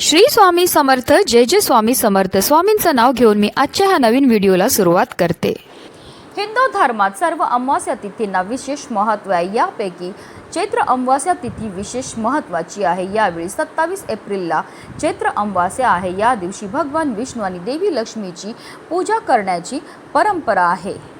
श्री स्वामी समर्थ जय जय स्वामी समर्थ. स्वामींचं नाव घेऊन मी आजच्या ह्या नवीन व्हिडिओला सुरुवात करते. हिंदू धर्मात सर्व अमावस्या तिथींना विशेष महत्त्व आहे. यापैकी चैत्र अमावस्या तिथी विशेष महत्त्वाची आहे. यावेळी सत्तावीस एप्रिलला चैत्र अमावस्या आहे. या दिवशी भगवान विष्णू आणि देवी लक्ष्मीची पूजा करण्याची परंपरा आहे.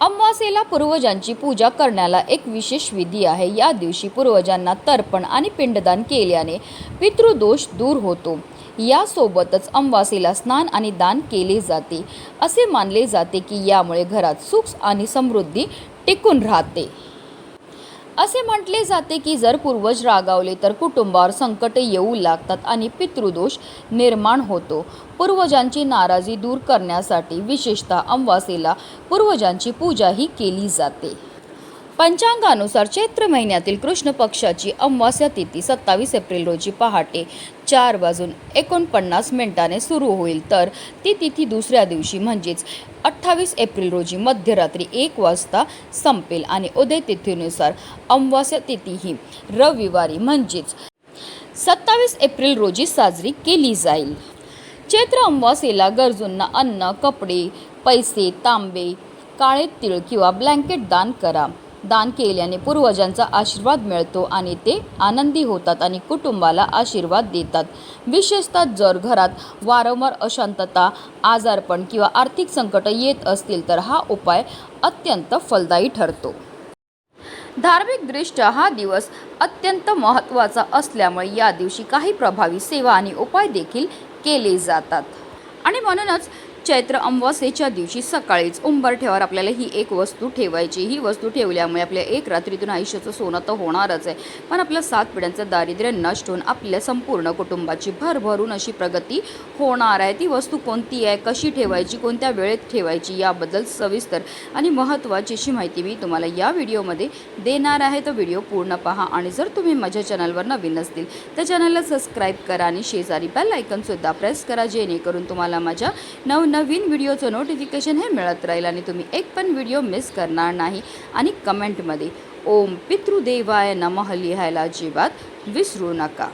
अमावासेला पूर्वजांची पूजा करण्याला एक विशेष विधी आहे. या दिवशी पूर्वजांना तर्पण आणि पिंडदान केल्याने पितृदोष दूर होतो. यासोबतच अमावासेला स्नान आणि दान केले जाते. असे मानले जाते की यामुळे घरात सुख आणि समृद्धी टिकून राहते. असे म्हटले जाते की जर पूर्वज रागावले तर कुटुंबावर संकट येऊ लागतात आणि पितृदोष निर्माण होतो. पूर्वजांची नाराजी दूर करण्यासाठी विशेषतः अमावास्येला पूर्वजांची पूजाही केली जाते. पंचांगानुसार चैत्र महिन्यातील कृष्ण पक्षाची अमावास्या तिथी सत्तावीस एप्रिल रोजी पहाटे चार वाजून एकोणपन्नास मिनिटाने सुरू होईल. तर ती तिथी दुसऱ्या दिवशी म्हणजेच अठ्ठावीस एप्रिल रोजी मध्यरात्री एक वाजता संपेल आणि उदय तिथीनुसार अमावास्या तिथी ही रविवारी म्हणजेच सत्तावीस एप्रिल रोजी साजरी केली जाईल. चैत्र अमावास्येला गरजूंना अन्न कपडे पैसे तांबे काळे तिळ किंवा ब्लँकेट दान करा. दान केल्याने पूर्वजांचा आशीर्वाद मिळतो आणि ते आनंदी होतात आणि कुटुंबाला आशीर्वाद देतात. विशेषतः जर घरात वारंवार अशांतता आजारपण किंवा आर्थिक संकट येत असतील तर हा उपाय अत्यंत फलदायी ठरतो. धार्मिकदृष्ट्या हा दिवस अत्यंत महत्त्वाचा असल्यामुळे या दिवशी काही प्रभावी सेवा आणि उपाय देखील केले जातात. आणि म्हणूनच चैत्र अमावस्येच्या दिवशी सकाळीच उंबरठ्यावर आपल्याला ही एक वस्तू ठेवायची. ही वस्तू ठेवल्यामुळे आपल्या एक रात्रीतून आयुष्याचं सोनं तर होणारच आहे. पण आपल्या सात पिढ्यांचं दारिद्र्य नष्ट होऊन आपल्या संपूर्ण कुटुंबाची भरभरून अशी प्रगती होणार आहे. ती वस्तू कोणती आहे? कशी ठेवायची? कोणत्या वेळेत ठेवायची? याबद्दल सविस्तर आणि महत्त्वाची अशी माहिती मी तुम्हाला या व्हिडिओमध्ये देणार आहे. तर व्हिडिओ पूर्ण पहा आणि जर तुम्ही माझ्या चॅनलवर नवीन असतील तर चॅनलला सबस्क्राईब करा आणि शेजारी बेल आयकनसुद्धा प्रेस करा जेणेकरून तुम्हाला माझ्या नवीन व्हिडिओचं नोटिफिकेशन हे मिळत राहील आणि तुम्ही एक पण व्हिडिओ मिस करणार नाही. आणि कमेंटमध्ये ओम पितृदेवाय नमः लिहायला अजिबात विसरू नका.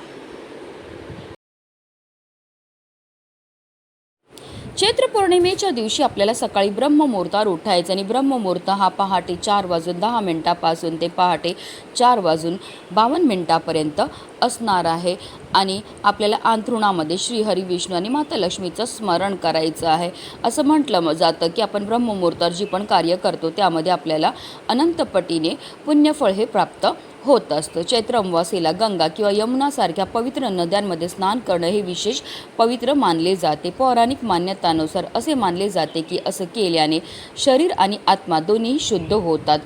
चैत्र पौर्णिमेच्या दिवशी आपल्याला सकाळी ब्रह्ममुहूर्तावर उठायचं आणि ब्रह्ममुहूर्त हा पहाटे चार वाजून दहा मिनटापासून ते पहाटे चार वाजून बावन्न मिनटापर्यंत असणार आहे. आणि आपल्याला अंथरुणामध्ये श्रीहरी विष्णू आणि माता लक्ष्मीचं स्मरण करायचं आहे. असं म्हटलं जातं की आपण ब्रह्ममुहूर्तावर जी पण कार्य करतो त्यामध्ये आपल्याला अनंतपटीने पुण्यफळ हे प्राप्त होत असतं. चैत्र अमावास्येला गंगा किंवा यमुनासारख्या पवित्र नद्यांमध्ये स्नान करणं हे विशेष पवित्र मानले जाते. पौराणिक मान्यतानुसार असे मानले जाते की असं केल्याने शरीर आणि आत्मा दोन्ही शुद्ध होतात.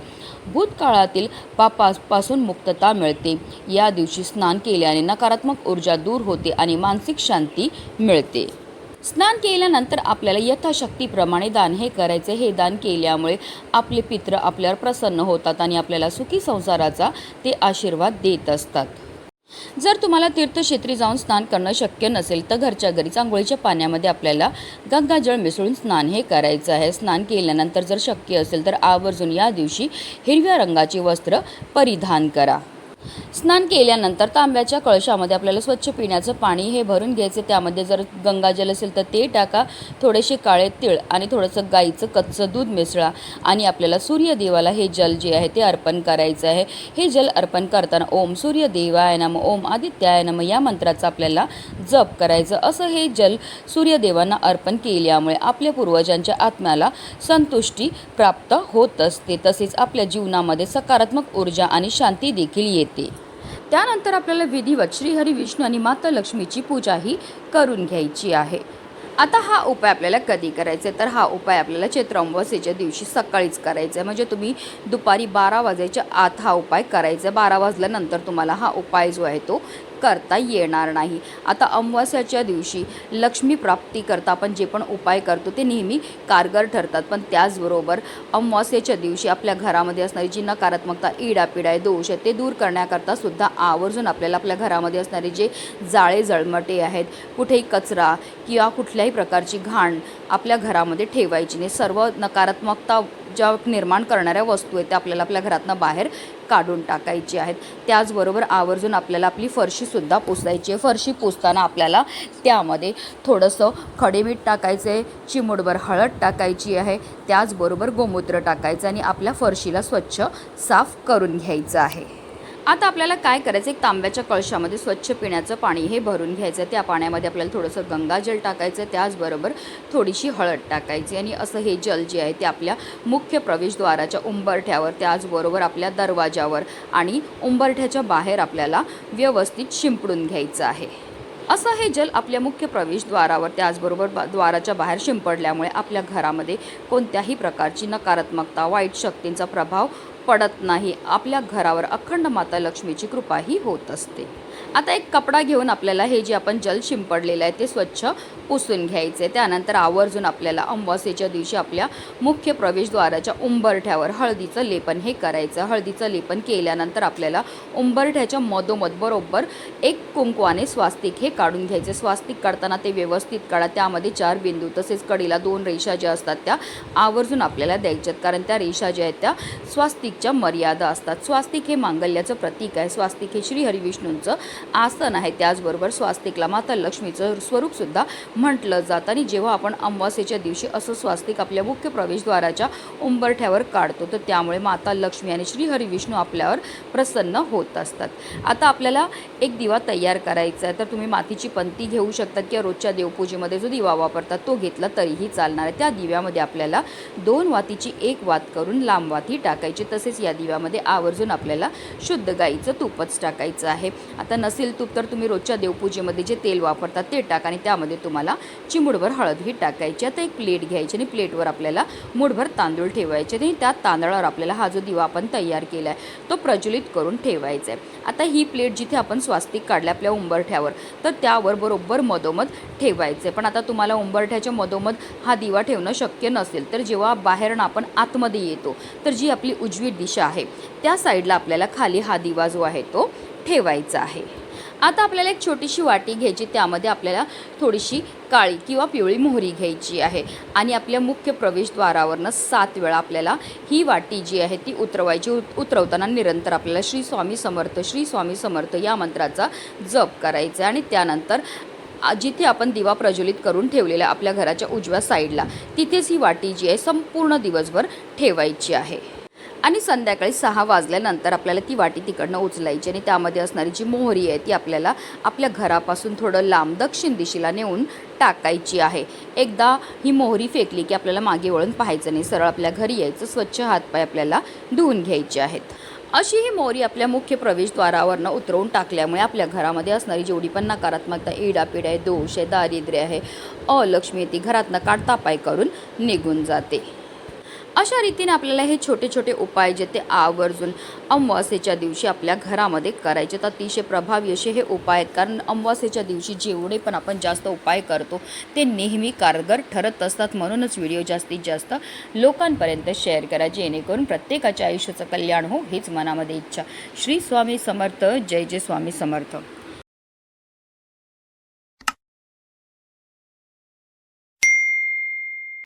भूतकाळातील पापापासून मुक्तता मिळते. या दिवशी स्नान केल्याने नकारात्मक ऊर्जा दूर होते आणि मानसिक शांती मिळते. स्नान केल्यानंतर आपल्याला यथाशक्तीप्रमाणे दान हे करायचे. हे दान केल्यामुळे आपले पित्र आपल्यावर प्रसन्न होतात आणि आपल्याला सुखी संसाराचा ते आशीर्वाद देत असतात. जर तुम्हाला तीर्थक्षेत्री जाऊन स्नान करणं शक्य नसेल तर घरच्या घरी आंघोळीच्या पाण्यामध्ये आपल्याला गंगाजळ मिसळून स्नान हे करायचं आहे. स्नान केल्यानंतर जर शक्य असेल तर आवर्जून या दिवशी हिरव्या रंगाचे वस्त्र परिधान करा. स्नान केल्यानंतर तांब्याच्या कळशामध्ये आपल्याला स्वच्छ पिण्याचं पाणी हे भरून घ्यायचं. त्यामध्ये जर गंगाजल असेल तर ते टाका. थोडेसे काळे तीळ आणि थोडंसं गाईचं कच्चं दूध मिसळा आणि आपल्याला सूर्यदेवाला हे जल जे आहे ते अर्पण करायचं आहे. हे जल अर्पण करताना ओम सूर्यदेवाय नम ओम आदित्याय नम या मंत्राचा आपल्याला जप करायचं. असं हे जल सूर्यदेवांना अर्पण केल्यामुळे आपल्या पूर्वजांच्या आत्म्याला संतुष्टी प्राप्त होत असते. तसेच आपल्या जीवनामध्ये सकारात्मक ऊर्जा आणि शांती देखील येते. त्यानंतर आपल्याला विधिवत श्रीहरी विष्णू आणि माता लक्ष्मीची पूजाही करून घ्यायची आहे. आता हा उपाय आपल्याला कधी करायचा आहे? तर हा उपाय आपल्याला चैत्र अमावस्येच्या दिवशी सकाळीच करायचा आहे. म्हणजे तुम्ही दुपारी बारा वाजायच्या आत हा उपाय करायचा आहे. बारा वाजल्यानंतर तुम्हाला हा उपाय जो आहे तो करता येणार नाही. आता अमावास्याच्या दिवशी लक्ष्मी प्राप्तीकरता आपण जे पण उपाय करतो ते नेहमी कारगर ठरतात. पण त्याचबरोबर अमावास्याच्या दिवशी आपल्या घरामध्ये असणारी जी नकारात्मकता इडापिडा आहे दोष आहे ते दूर करण्याकरता सुद्धा आवर्जून आपल्याला आपल्या घरामध्ये असणारे जे जाळे जळमटे आहेत कुठेही कचरा किंवा कुठल्याही प्रकारची घाण आपल्या घरामध्ये ठेवायची नाही. सर्व नकारात्मकता ज्या निर्माण करणाऱ्या वस्तू आहेत त्या आपल्याला आपल्या घरातनं बाहेर काढून टाकायची आहेत. त्याचबरोबर आवर्जून आपल्याला आपली फरशीसुद्धा पुसायची आहे. फरशी पुसताना आपल्याला त्यामध्ये थोडंसं खडेमीठ टाकायचं आहे चिमूटभर हळद टाकायची आहे. त्याचबरोबर गोमूत्र टाकायचं आणि आपल्या फरशीला स्वच्छ साफ करून घ्यायचं आहे. आता आपल्याला काय करायचं? एक तांब्याच्या कळशामध्ये स्वच्छ पिण्याचं पाणी हे भरून घ्यायचं त्या पाण्यामध्ये आपल्याला थोडंसं गंगाजल टाकायचं. त्याचबरोबर थोडीशी हळद टाकायची आणि असं हे जल जे आहे ते आपल्या मुख्य प्रवेशद्वाराच्या उंबरठ्यावर त्याचबरोबर आपल्या दरवाजावर आणि उंबरठ्याच्या बाहेर आपल्याला व्यवस्थित शिंपडून घ्यायचं आहे. असं हे जल आपल्या मुख्य प्रवेशद्वारावर त्याचबरोबर बा द्वाराच्या बाहेर शिंपडल्यामुळे आपल्या घरामध्ये कोणत्याही प्रकारची नकारात्मकता वाईट शक्तींचा प्रभाव पडत नाही. आपल्या घरावर अखंड माता लक्ष्मीची कृपाही होत असते. आता एक कपडा घेऊन आपल्याला हे जे आपण जल शिंपडलेलं आहे ते स्वच्छ पुसून घ्यायचे. त्यानंतर आवर्जून आपल्याला अमावास्येच्या दिवशी आपल्या मुख्य प्रवेशद्वाराच्या उंबरठ्यावर हळदीचं लेपन हे करायचं. हळदीचं लेपन केल्यानंतर आपल्याला उंबरठ्याच्या मधोमध बरोबर एक कुंकवाने स्वास्तिक हे काढून घ्यायचे. स्वास्तिक काढताना ते व्यवस्थित काढा. त्यामध्ये चार बिंदू तसेच कडीला दोन रेषा ज्या असतात त्या आवर्जून आपल्याला द्यायच्यात. कारण त्या रेषा ज्या आहेत त्या स्वास्तिकच्या मर्यादा असतात. स्वास्तिक हे मांगल्याचं प्रतीक आहे. स्वास्तिक हे श्री हरिविष्णूंचं आसन आहे. त्याचबरोबर स्वास्तिकला माता लक्ष्मीचं स्वरूपसुद्धा म्हटलं जातं. आणि जेव्हा आपण अमावास्येच्या दिवशी असं स्वास्तिक आपल्या मुख्य प्रवेशद्वाराच्या उंबरठ्यावर काढतो तर त्यामुळे माता लक्ष्मी आणि श्री विष्णू आपल्यावर प्रसन्न होत असतात. आता आपल्याला एक दिवा तयार करायचा आहे. तर तुम्ही मातीची पंती घेऊ शकतात किंवा रोजच्या देवपूजेमध्ये जो दिवा वापरतात तो घेतला तरीही चालणार आहे. त्या दिव्यामध्ये आपल्याला दोन वातीची एक वात करून लांब वाती टाकायची. तसेच या दिव्यामध्ये आवर्जून आपल्याला शुद्ध गाईचं तुपच टाकायचं आहे. आता नसेल तूप तर तुम्ही रोजच्या देवपूजेमध्ये जे तेल वापरतात ते टाका आणि त्यामध्ये तुम्हाला चिमुडभर हळद ही टाकायची. आता एक प्लेट घ्यायची आणि प्लेटवर आपल्याला मुठभर तांदूळ ठेवायचे आणि त्या तांदळावर आपल्याला हा जो दिवा आपण तयार केला आहे तो प्रज्वलित करून ठेवायचा आहे आता ही प्लेट जिथे आपण स्वास्तिक काढल्या आपल्या उंबरठ्यावर तर त्यावर बरोबर मधोमध ठेवायचं आहे पण आता तुम्हाला उंबरठ्याच्या मधोमध हा दिवा ठेवणं शक्य नसेल तर जेव्हा बाहेरनं आपण आतमध्ये येतो तर जी आपली उजवी दिशा आहे त्या साईडला आपल्याला खाली हा दिवा जो आहे तो ठेवायचं आहे. आता आपल्याला एक छोटीशी वाटी घ्यायची त्यामध्ये आपल्याला थोडीशी काळी किंवा पिवळी मोहरी घ्यायची आहे. आणि आपल्या मुख्य प्रवेशद्वारावरनं सात वेळा आपल्याला ही वाटी जी आहे ती उतरवायची. उत उतरवताना निरंतर आपल्याला श्री स्वामी समर्थ श्री स्वामी समर्थ या मंत्राचा जप करायचा आहे. आणि त्यानंतर जिथे आपण दिवा प्रज्वलित करून ठेवलेला आपल्या घराच्या उजव्या साईडला तिथेच ही वाटी जी आहे संपूर्ण दिवसभर ठेवायची आहे. आणि संध्याकाळी सहा वाजल्यानंतर आपल्याला ती वाटी तिकडनं उचलायची आणि त्यामध्ये असणारी जी मोहरी आहे ती आपल्याला आपल्या घरापासून थोडं लांब दक्षिण दिशेला नेऊन टाकायची आहे. एकदा ही मोहरी फेकली की आपल्याला मागे वळून पाहायचं नाही. सरळ आपल्या घरी यायचं स्वच्छ हातपाय आपल्याला धुवून घ्यायचे आहेत. अशी ही मोहरी आपल्या मुख्य प्रवेशद्वारावरनं उतरवून टाकल्यामुळे आपल्या घरामध्ये असणारी जेवढी पण नकारात्मकता इडापीड आहे दोष आहे दारिद्र्य आहे अलक्ष्मी ती घरातनं काढता पाय करून निघून जाते. अशा रीतीने आपल्याला हे छोटे छोटे उपाय जे ते आवर्जून अमावास्येच्या दिवशी आपल्या घरामध्ये करायचे. तर अतिशय प्रभावी असे हे उपाय आहेत. कारण अमावास्येच्या दिवशी जेवढे पण आपण जास्त उपाय करतो ते नेहमी कारगर ठरत असतात. म्हणूनच व्हिडिओ जास्तीत जास्त लोकांपर्यंत शेअर करा. जेणेकरून प्रत्येकाच्या आयुष्याचं कल्याण हो हेच मनामध्ये इच्छा. श्री स्वामी समर्थ. जय जय स्वामी समर्थ.